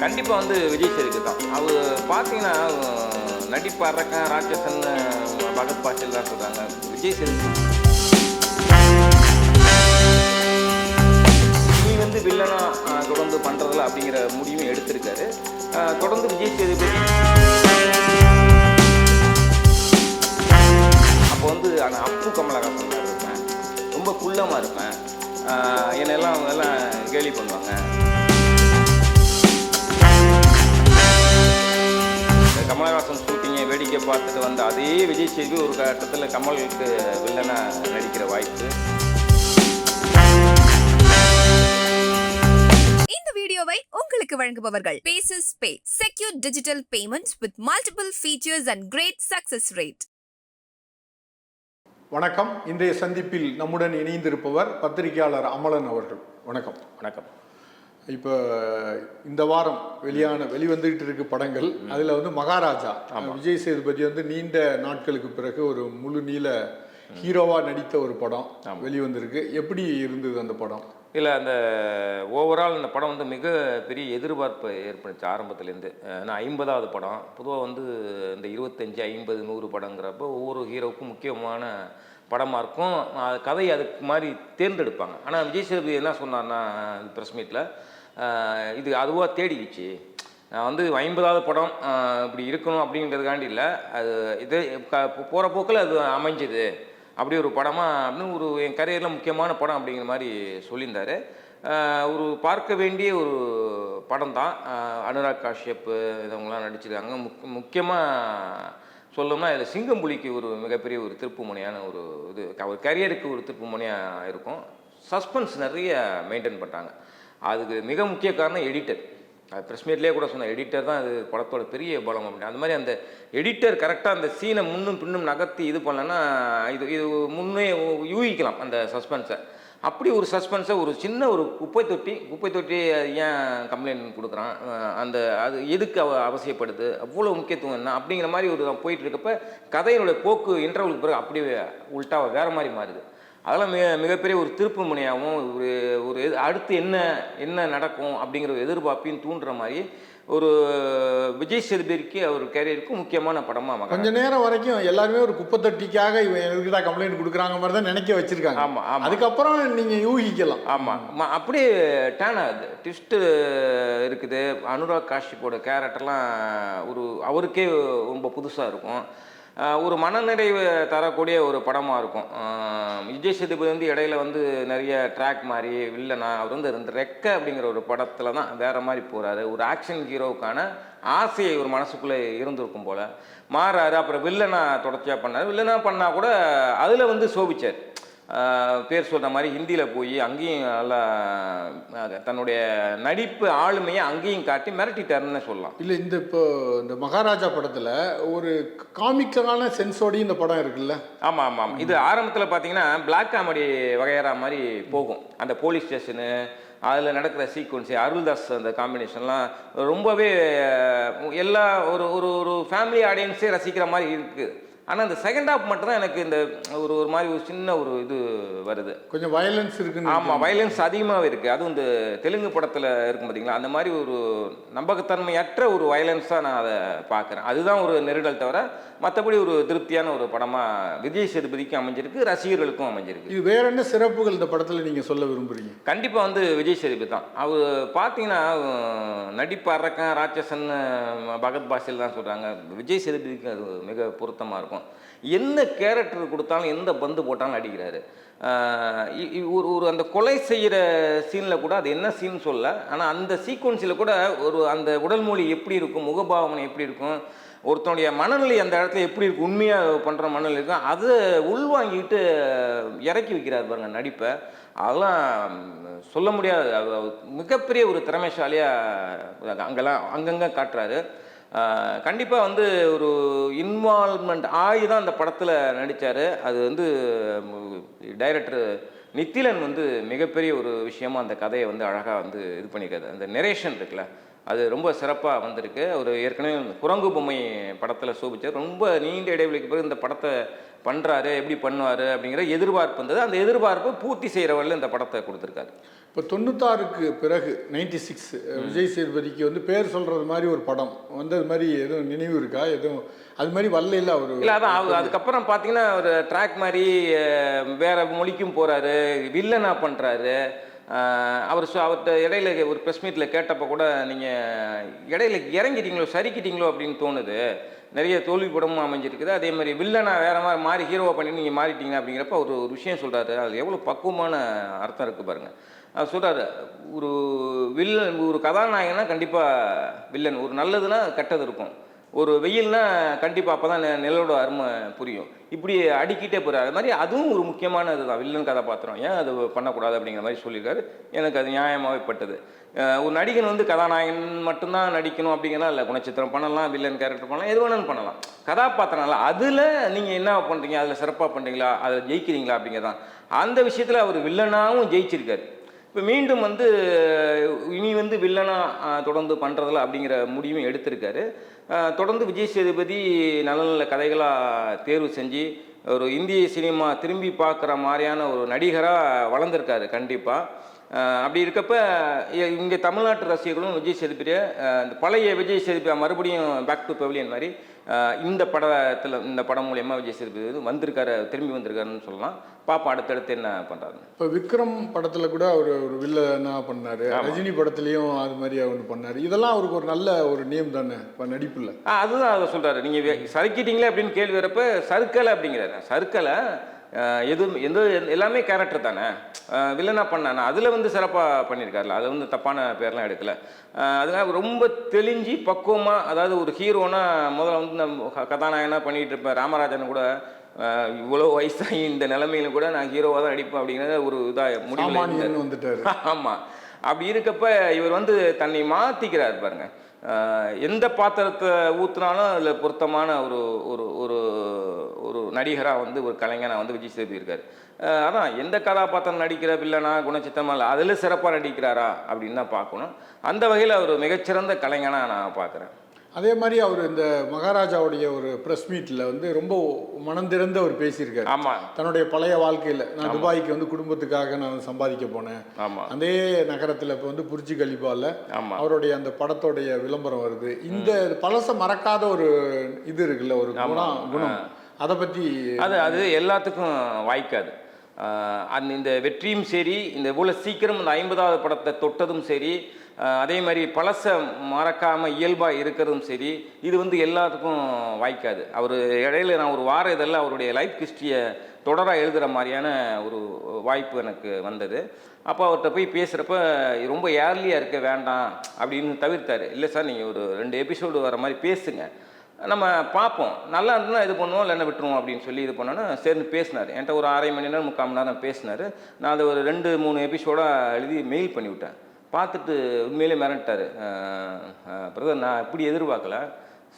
கண்டிப்பாக வந்து விஜய் சேதுக்கு தான். அவர் பார்த்தீங்கன்னா நடிப்பு ராட்சசன் பகத் பாட்டில் தான் சொல்கிறாங்க விஜய் சேதுக்கு. நீ வந்து வில்லனா தொடர்ந்து பண்ணுறதில்ல அப்படிங்கிற முடிவும் எடுத்திருக்காரு. தொடர்ந்து விஜய் சேதுபதி அப்போ வந்து அந்த அப்பு கமலஹாசன் இருப்பேன். ரொம்ப குள்ளமாக இருப்பேன். என்னெல்லாம் அவங்க எல்லாம் கேலி பண்ணுவாங்க. கமலஹாசன் ஷூட்டிங்கை வேடிக்கை பார்த்துட்டு வந்த அதே விஜய் சேதுபதி ஒரு கட்டத்தில் கமலுக்கு வில்லனா நடிக்கிற வாய்ப்பு. இந்த வீடியோவை உங்களுக்கு வழங்குபவர்கள். Bases pay secure digital payments with multiple features and great success rate வணக்கம். இன்றைய சந்திப்பில் நம்முடன் இணைந்திருப்பவர் பத்திரிகையாளர் அமலன் அவர்கள். வணக்கம். வணக்கம். இப்போ இந்த வாரம் வெளியான வெளிவந்துகிட்டு இருக்கு படங்கள் அதில் வந்து மகாராஜா விஜய் சேதுபதி வந்து நீண்ட நாட்களுக்கு பிறகு ஒரு முழு நீள ஹீரோவா நடித்த ஒரு படம் வெளிவந்திருக்கு. எப்படி இருந்தது அந்த படம்? இல்லை அந்த ஓவரால் இந்த படம் வந்து மிக பெரிய எதிர்பார்ப்பை ஏற்படுச்சு ஆரம்பத்துலேருந்து. ஏன்னா ஐம்பதாவது படம். பொதுவாக வந்து இந்த இருபத்தஞ்சி ஐம்பது நூறு படங்கிறப்போ ஒவ்வொரு ஹீரோவுக்கும் முக்கியமான படமாக இருக்கும். அது கதை அதுக்கு மாதிரி தேர்ந்தெடுப்பாங்க. ஆனால் விஜய் சேதுபதி என்ன சொன்னார்னா ப்ரெஸ் மீட்டில் இது அதுவாக தேடிக்கிச்சு. நான் வந்து ஐம்பதாவது படம் இப்படி இருக்கணும் அப்படிங்கிறதுக்காண்டி இல்லை. அது இது போகிற போக்கில் அது அமைஞ்சது. அப்படி ஒரு படமாக அப்படின்னு ஒரு என் கரியரில் முக்கியமான படம் அப்படிங்கிற மாதிரி சொல்லியிருந்தார். ஒரு பார்க்க வேண்டிய ஒரு படம் தான். அனுராக் காஷ்யப் இதவங்களாம் நடிச்சிருக்காங்க. முக் முக்கியமாக சொல்லணும்னா இதில் சிங்கம்புலிக்கு ஒரு மிகப்பெரிய ஒரு திருப்புமுனையான ஒரு இது அவர் கரியருக்கு ஒரு திருப்புமுனையாக இருக்கும். சஸ்பென்ஸ் நிறைய மெயின்டைன் பண்ணிட்டாங்க. அதுக்கு மிக முக்கிய காரணம் எடிட்டர் அது ப்ரெஸ் மீட்லேயே கூட சொன்ன எடிட்டர் தான் அது படத்தோட பெரிய பலம் அப்படின்னு. அந்த மாதிரி அந்த எடிட்டர் கரெக்டாக அந்த சீனை முன்னும் பின்னும் நகர்த்தி இது பண்ணலன்னா இது இது முன்னே யூகிக்கலாம் அந்த சஸ்பென்ஸை அப்படி ஒரு சஸ்பென்ஸை ஒரு சின்ன ஒரு குப்பை தொட்டி குப்பை தொட்டி அது ஏன் கம்ப்ளைண்ட் கொடுக்குறான்? அந்த அது எதுக்கு அவ அவசியப்படுது? அவ்வளோ முக்கியத்துவம் என்ன? அப்படிங்கிற மாதிரி ஒரு போயிட்டு இருக்கப்ப கதையினுடைய போக்கு இன்டர்வலுக்கு பிறகு அப்படியே உள்டா வேறு மாதிரி மாறுது. அதெல்லாம் மிக மிகப்பெரிய ஒரு திருப்பு முனையாகவும் ஒரு ஒரு அடுத்து என்ன என்ன நடக்கும் அப்படிங்கிற ஒரு எதிர்பார்ப்பையும் தூண்டுற மாதிரி ஒரு விஜய் சேதுபதிக்கு அவர் கேரியருக்கு முக்கியமான படமாக கொஞ்ச நேரம் வரைக்கும் எல்லாருமே ஒரு குப்பை தொட்டிக்காக இவன் என்கிட்ட கம்ப்ளைண்ட் கொடுக்குறாங்க மாதிரி தான் நினைக்க வச்சிருக்காங்க. ஆமா, ஆமா. அதுக்கப்புறம் நீங்க யூகிக்கலாம். ஆமாம் அப்படியே டேன் ஆகுது. ட்விஸ்ட்டு இருக்குது. அனுராக் காஷ்யப்போட கேரக்டர்லாம் ஒரு அவருக்கே ரொம்ப புதுசாக இருக்கும். ஒரு மனநிறைவு தரக்கூடிய ஒரு படமாக இருக்கும். விஜய் சேதுபதி வந்து இடையில வந்து நிறைய ட்ராக் மாதிரி வில்லனா அவர் வந்து இந்த ரெக்க அப்படிங்கிற ஒரு படத்தில் தான் வேற மாதிரி போகிறாரு ஒரு ஆக்ஷன் ஹீரோவுக்கான ஆசையை ஒரு மனசுக்குள்ளே இருந்திருக்கும் போல். மாறாரு அப்புறம் வில்லனா தொடர்ச்சியாக பண்ணார். வில்லனா பண்ணால் கூட அதில் வந்து சோபிச்சார். பேர் சொல்கிற மாதிரி ஹிந்தியில் போய் அங்கேயும் நல்லா தன்னுடைய நடிப்பு ஆளுமையை அங்கேயும் காட்டி மிரட்டிட்டாருன்னு சொல்லலாம். இல்ல இந்த இப்போ இந்த மகாராஜா படத்துல ஒரு காமிக்கலான சென்ஸோடயும் இந்த படம் இருக்குல்ல? ஆமாம் ஆமாம் இது ஆரம்பத்தில் பார்த்தீங்கன்னா பிளாக் காமெடி வகையறா மாதிரி போகும். அந்த போலீஸ் ஸ்டேஷனு அதில் நடக்கிற சீக்வன்ஸு அருள்தாஸ் அந்த காம்பினேஷன்லாம் ரொம்பவே எல்லா ஒரு ஒரு ஒரு ஃபேமிலி ஆடியன்ஸே ரசிக்கிற மாதிரி இருக்குது ஆனால் இந்த செகண்ட் ஹாஃப் மட்டும்தான் எனக்கு இந்த ஒரு ஒரு மாதிரி ஒரு சின்ன ஒரு இது வருது. கொஞ்சம் வயலன்ஸ் இருக்குன்னு ஆமாம் வயலன்ஸ் அதிகமாகவே இருக்குது அதுவும் இந்த தெலுங்கு படத்தில் இருக்கும் பார்த்தீங்களா அந்த மாதிரி ஒரு நம்பகத்தன்மையற்ற ஒரு வயலன்ஸாக நான் அதை பார்க்குறேன். அதுதான் ஒரு நெருடல் தவிர மற்றபடி ஒரு திருப்தியான ஒரு படமாக விஜய் சேதுபதிக்கு அமைஞ்சிருக்கு ரசிகர்களுக்கும் அமைஞ்சிருக்கு. இது வேற என்ன சிறப்புகள் இந்த படத்துல நீங்க சொல்ல விரும்புறீங்க? கண்டிப்பாக வந்து விஜய் சேதுபதி தான். அவர் பார்த்தீங்கன்னா நடிப்பு அரக்கன் ராட்சசன் பகத் பாஷில் தான் சொல்கிறாங்க விஜய் சேதுபதிக்கு அது மிக பொருத்தமாக இருக்கும். என்ன கேரக்டர் கொடுத்தாலும் எந்த பந்து போட்டாலும் அடிக்கிறாரு. இ- ஒரு ஒரு அந்த கொலை செய்கிற சீனில் கூட அது என்ன சீன் சொல்ல ஆனால் அந்த சீக்வன்ஸில் கூட ஒரு அந்த உடல் மொழி எப்படி இருக்கும் முகபாவனை எப்படி இருக்கும் ஒருத்தனுடைய மனநிலை அந்த இடத்துல எப்படி இருக்கு உண்மையாக பண்ணுற மனநிலை இருக்கும் அதை உள்வாங்கிட்டு இறக்கி வைக்கிறார் பாருங்க நடிப்பை. அதெல்லாம் சொல்ல முடியாது. மிகப்பெரிய ஒரு திறமைசாலியாக அங்கெல்லாம் அங்கங்கே காட்டுறாரு. கண்டிப்பாக வந்து ஒரு இன்வால்மெண்ட் ஆகி தான் அந்த படத்தில் நடித்தார் அது வந்து டைரக்டர் நித்திலன் வந்து மிகப்பெரிய ஒரு விஷயமா அந்த கதையை வந்து அழகாக வந்து இது பண்ணியிருக்காரு. அந்த நெரேஷன் இருக்குல்ல அது ரொம்ப சிறப்பாக வந்திருக்கு. ஒரு ஏற்கனவே குரங்கு பொம்மை படத்தில் சோபிச்சார். ரொம்ப நீண்ட இடைவெளிக்கு பிறகு இந்த படத்தை பண்ணுறாரு எப்படி பண்ணுவார் அப்படிங்கிற எதிர்பார்ப்பு இருந்தது. அந்த எதிர்பார்ப்பை பூர்த்தி செய்கிற வரையில் இந்த படத்தை கொடுத்துருக்காரு. இப்போ தொண்ணூத்தாறுக்கு பிறகு நைன்டி சிக்ஸ் விஜய் சேதுபதிக்கு வந்து பேர் சொல்றது மாதிரி ஒரு படம். வந்தது மாதிரி எதுவும் நினைவு இருக்கா? எதுவும் அது மாதிரி வரல இல்லை அவர்? இல்லை அதான் அவ- அதுக்கப்புறம் பார்த்தீங்கன்னா ஒரு ட்ராக் மாதிரி வேற மொழிக்கும் போகிறாரு வில்லனா பண்ணுறாரு அவர் சொ- அவர்கிட்ட இடையில ஒரு ப்ரெஸ் மீட்டில் கேட்டப்போ கூட நீங்கள் இடையில இறங்கிட்டீங்களோ சரிக்கிட்டீங்களோ அப்படின்னு தோணுது. நிறைய தோல்வி படமும் அமைஞ்சிருக்குது. அதே மாதிரி வில்லனா வேற மாதிரி மாறி ஹீரோவை பண்ணி நீங்கள் மாறிட்டீங்க அப்படிங்கிறப்ப ஒரு ஒரு விஷயம் சொல்கிறாரு அது எவ்வளோ பக்குவமான அர்த்தம் இருக்குது பாருங்கள் அவர் சொல்கிறாரு ஒரு வில்லன் ஒரு கதாநாயகனா கண்டிப்பாக வில்லன் ஒரு நல்லதுன்னா கெட்டது இருக்கும். ஒரு வெயில்னா கண்டிப்பாக அப்போ தான் நிலோட அருமை புரியும். இப்படி அடிக்கிட்டே போகிறார் அது மாதிரி அதுவும் ஒரு முக்கியமான இதுதான். வில்லன் கதாபாத்திரம் ஏன் அது பண்ணக்கூடாது அப்படிங்கிற மாதிரி சொல்லியிருக்காரு. எனக்கு அது நியாயமாகவே பட்டது. ஒரு நடிகன் வந்து கதாநாயகன் மட்டும்தான் நடிக்கணும் அப்படிங்கிறதா இல்லை. குணச்சித்திரம் பண்ணலாம் வில்லன் கேரக்டர் பண்ணலாம் எது வேணாலும் பண்ணலாம். கதாபாத்திரம் இல்லை அதில் நீங்கள் என்ன பண்ணுறீங்க அதில் சிறப்பாக பண்ணுறீங்களா அதில் ஜெயிக்கிறீங்களா அப்படிங்கிறதான். அந்த விஷயத்தில் அவர் வில்லனாகவும் ஜெயிச்சிருக்காரு. இப்போ மீண்டும் வந்து இனி வந்து வில்லனாக தொடர்ந்து பண்ணுறதில்ல அப்படிங்கிற முடிவும் எடுத்திருக்காரு. தொடர்ந்து விஜய் சேதுபதி நல்ல நல்ல கதைகளாக தேர்வு செஞ்சு ஒரு இந்திய சினிமா திரும்பி பார்க்குற மாதிரியான ஒரு நடிகராக வளர்ந்துருக்காரு கண்டிப்பாக அப்படி இருக்கப்ப இங்கே தமிழ்நாட்டு ரசிகர்களும் விஜய் சேதுபதியை இந்த பழைய விஜய் சேதுபதி மறுபடியும் பேக் டு பெவிலியன் மாதிரி இந்த படத்தில் இந்த படம் மூலயமா விஜய் சேதுபதி வந்து வந்திருக்காரு திரும்பி வந்திருக்காருன்னு சொல்லலாம். பாப்பா அடுத்தடுத்து என்ன பண்ணுறாரு இப்போ விக்ரம் படத்துல கூட அவர் ஒரு வில்லனா பண்ணாரு. ரஜினி படத்துலயும் அது மாதிரி அவர் பண்ணாரு. இதெல்லாம் அவருக்கு ஒரு நல்ல ஒரு நேம் தானே இப்போ நடிப்புல. அதுதான் அதை சொல்கிறாரு நீங்கள் சறுக்கிட்டீங்களே அப்படின்னு கேள்வி வரப்ப சறுக்கலை அப்படிங்கிறாரு. சறுக்கலை எதுவும் எந்த எல்லாமே கேரக்டர் தானே? வில்லனா பண்ணானே? அதில் வந்து சிறப்பாக பண்ணியிருக்காருல அதில் வந்து தப்பான பேர்லாம் எடுக்கல. அதுக்காக ரொம்ப தெளிஞ்சு பக்குவமாக அதாவது ஒரு ஹீரோனா முதல்ல வந்து நம்ம க- கதாநாயகனா பண்ணிட்டு இருப்பேன் ராமராஜன் கூட இவ்வளோ வயசாகி இந்த நிலைமையில கூட நான் ஹீரோவாக தான் நடிப்பேன் அப்படிங்கிறத ஒரு இதாக சாமானியன் வந்துட்டாரு. ஆமாம் அப்படி இருக்கப்ப இவர் வந்து தன்னை மாற்றிக்கிறார் பாருங்க. ஆஹ் எந்த பாத்திரத்தை ஊற்றுனாலும் அதில் பொருத்தமான ஒரு ஒரு ஒரு ஒரு நடிகராக வந்து ஒரு கலைஞனாக வந்து விஜய் சேதுபதி இருக்கார். அதான் எந்த கதாபாத்திரம் நடிக்கிற வில்லனா குணச்சித்தமா இல்லை அதில் சிறப்பாக நடிக்கிறாரா அப்படின்னு தான் பார்க்கணும். அந்த வகையில் அவர் மிகச்சிறந்த கலைஞனாக நான் பார்க்குறேன். அதே மாதிரி அவர் இந்த மகாராஜாவுடைய ஒரு ப்ரெஸ் மீட்ல வந்து ரொம்ப மனம் திறந்து அவர் பேசியிருக்காரு. ஆமாம் தன்னுடைய பழைய வாழ்க்கையில நான் துபாய்க்கு வந்து குடும்பத்துக்காக நான் சம்பாதிக்க போனேன். ஆமாம் அதே நகரத்துல இப்போ வந்து புரிச்சி கலிபால ஆமாம் அவருடைய அந்த படத்தோடைய விளம்பரம் வருது. இந்த பழச மறக்காத ஒரு இது இருக்குல்ல ஒரு குணம் குணம். அதை பத்தி அது அது எல்லாத்துக்கும் வாய்க்காது. அந்த இந்த வெற்றியும் சரி இந்த இவ்வளோ சீக்கிரம் இந்த ஐம்பதாவது படத்தை தொட்டதும் சரி அதே மாதிரி பழச மறக்காமல் இயல்பாக இருக்கிறதும் சரி இது வந்து எல்லாத்துக்கும் வாய்க்காது. அவர் இடையில நான் ஒரு வார இதெல்லாம் அவருடைய லைஃப் ஹிஸ்ட்ரியை தொடராக எழுதுகிற மாதிரியான ஒரு வாய்ப்பு எனக்கு வந்தது. அப்போ அவர்கிட்ட போய் பேசுகிறப்ப ரொம்ப ஏர்லியாக இருக்க வேண்டாம் அப்படின்னு தவிர்த்தார். இல்லை சார் நீங்கள் ஒரு ரெண்டு எபிசோடு வர மாதிரி பேசுங்க. நம்ம பார்ப்போம் நல்லா இருந்தால் இது பண்ணுவோம் இல்லைன்னா விட்டுருவோம் அப்படின்னு சொல்லி இது பண்ணோன்னா சரின்னு பேசினார். என்கிட்ட ஒரு அரை மணி நேரம் முக்கால் மணி நேரம் பேசினார். நான் அதை ஒரு ரெண்டு மூணு எபிசோடாக எழுதி மெயில் பண்ணிவிட்டேன். பார்த்துட்டு உண்மையிலே மிரட்டார் பிரதர் நான் இப்படி எதிர்பார்க்கல.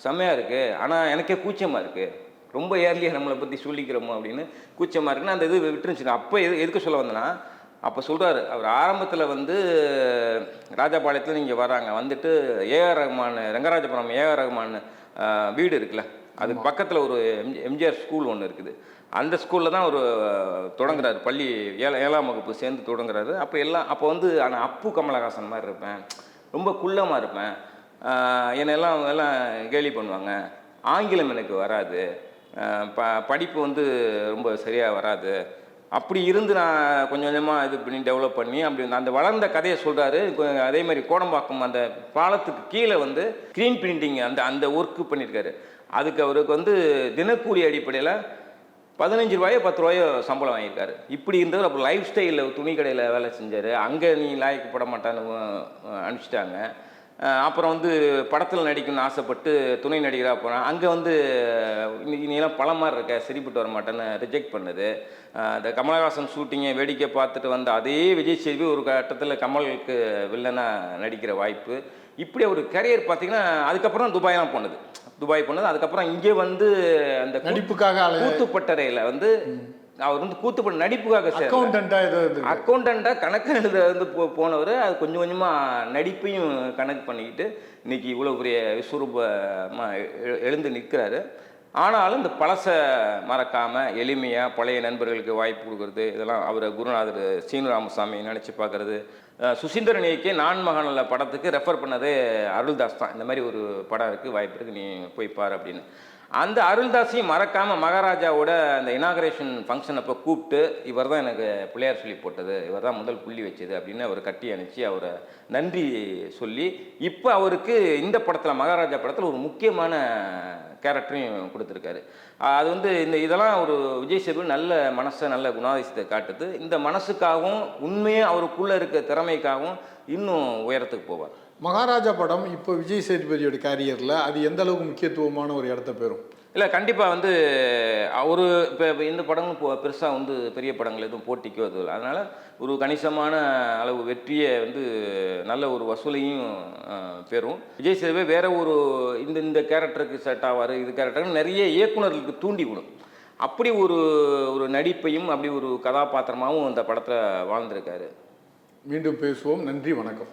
செம்மையாக இருக்குது ஆனால் எனக்கே கூச்சமாக இருக்குது ரொம்ப ஏர்லியாக நம்மளை பற்றி சொல்லிக்கிறோமோ அப்படின்னு கூச்சமாக இருக்குன்னு அந்த இது விட்டுருந்துச்சு அப்போ எது எதுக்கு சொல்ல வந்தேன்னா அப்போ சொல்கிறாரு அவர் ஆரம்பத்தில் வந்து ராஜபாளையத்தில் நீங்கள் வராங்க வந்துட்டு ஏஆர் ரஹ்மான் ரங்கராஜபுரம் ஏஆர் ரஹ்மான் வீடு இருக்குல்ல அதுக்கு பக்கத்தில் ஒரு எம்ஜி எம்ஜிஆர் ஸ்கூல் ஒன்று இருக்குது. அந்த ஸ்கூலில் தான் ஒரு தொடங்குறாரு. பள்ளி ஏழை ஏழாம் வகுப்பு சேர்ந்து தொடங்குறாரு. அப்போ எல்லாம் அப்போ வந்து ஆனால் அப்பு கமலஹாசன் மாதிரி இருப்பேன். ரொம்ப குள்ளமாக இருப்பேன். ஆஹ், என்னை எல்லாம் எல்லாம் கேலி பண்ணுவாங்க. ஆங்கிலம் எனக்கு வராது. ப படிப்பு வந்து ரொம்ப சரியாக வராது. அப்படி இருந்து நான் கொஞ்சம் கொஞ்சமாக இது பண்ணி டெவலப் பண்ணி அப்படி அந்த வளர்ந்த கதையை சொல்கிறாரு அதே மாதிரி கோடம்பாக்கம் அந்த பாலத்துக்கு கீழே வந்து க்ரீன் பிரிண்டிங் அந்த அந்த ஒர்க்கு பண்ணியிருக்காரு அதுக்கு அவருக்கு வந்து தினக்கூலி அடிப்படையில் பதினஞ்சு ரூபாயோ பத்து ரூபாயோ சம்பளம் வாங்கியிருக்காரு. இப்படி இருந்தவர் அப்புறம் லைஃப் ஸ்டைலில் துணி கடையில் வேலை செஞ்சார். அங்கே நீ லாய்க்கப்பட மாட்டான்னு அனுப்பிச்சிட்டாங்க. அப்புறம் வந்து படத்தில் நடிக்கணும்னு ஆசைப்பட்டு துணை நடிகராக போனேன் அங்கே வந்து இன்னைக்கு நீலாம் பழம் மாதிரி இருக்க சரிப்பட்டு வர மாட்டேன்னு ரிஜெக்ட் பண்ணுது. அந்த இந்த கமலஹாசன் ஷூட்டிங்கை வேடிக்கை பார்த்துட்டு வந்த அதே விஜய் சேவி ஒரு கட்டத்தில் கமலுக்கு வில்லனாக நடிக்கிற வாய்ப்பு. இப்படி ஒரு கரியர் பார்த்தீங்கன்னா அதுக்கப்புறம் தான் துபாயெலாம் போனது. துபாய் போனது. அதுக்கப்புறம் இங்கே வந்து அந்த நடிப்புக்காக கூத்துப்பட்டறையில் வந்து அவர் வந்து கூத்துப்பட நடிப்புக்காக சேரல. அக்கௌண்டண்டா ஏதோ இது. அக்கௌண்டண்ட்டாக கணக்கு எழுத வந்து போ போனவர். அது கொஞ்சம் கொஞ்சமாக நடிப்பையும் கணக்கு பண்ணிக்கிட்டு இன்னைக்கு இவ்வளோ பெரிய விஸ்வரூபமாக எழுந்து நிற்கிறாரு. ஆனாலும் இந்த பழசை மறக்காமல் எளிமையாக பழைய நண்பர்களுக்கு வாய்ப்பு கொடுக்கறது இதெல்லாம் அவர் குருநாதர் சீனு ராமசாமி நினச்சி பார்க்குறது சுசீந்திரன் இயக்கிய நான் மகனில் படத்துக்கு ரெஃபர் பண்ணதே அருள்தாஸ் தான். இந்த மாதிரி ஒரு படம் இருக்குது வாய்ப்பு இருக்குது நீ போய் பாரு அப்படின்னு. அந்த அருள்தாஸையும் மறக்காமல் மகாராஜாவோட அந்த இனாகரேஷன் ஃபங்க்ஷன் அப்போ கூப்பிட்டு இவர் தான் எனக்கு பிள்ளையார் சொல்லி போட்டது இவர் தான் முதல் புள்ளி வச்சது அப்படின்னு அவர் கட்டி அணைச்சி அவரை நன்றி சொல்லி இப்போ அவருக்கு இந்த படத்தில் மகாராஜா படத்தில் ஒரு முக்கியமான கேரக்டரையும் கொடுத்துருக்காரு. அது வந்து இந்த இதெல்லாம் ஒரு விஜய் சேதுபதி நல்ல மனசை நல்ல குணாதிசயத்தை காட்டுது. இந்த மனசுக்காகவும் உண்மையாக அவருக்குள்ளே இருக்க திறமைக்காகவும் இன்னும் உயரத்துக்கு போவார். மகாராஜா படம் இப்போ விஜய் சேதுபதியோட கேரியரில் அது எந்த அளவுக்கு முக்கியத்துவமான ஒரு இடத்த பெறும்? இல்லை கண்டிப்பாக வந்து ஒரு இப்போ இந்த படங்களும் இப்போ பெருசாக வந்து பெரிய படங்கள் எதுவும் போட்டிக்கோ அது இல்லை. அதனால் ஒரு கணிசமான அளவு வெற்றியை வந்து நல்ல ஒரு வசூலையும் பெறும். விஜய் சேதுவே வேற ஒரு இந்த இந்த கேரக்டருக்கு செட் ஆவார் இது கேரக்டர் நிறைய இயக்குனர்களுக்கு தூண்டி விடும். அப்படி ஒரு ஒரு நடிப்பையும் அப்படி ஒரு கதாபாத்திரமாகவும் அந்த படத்தில் வாழ்ந்திருக்காரு. மீண்டும் பேசுவோம். நன்றி வணக்கம்.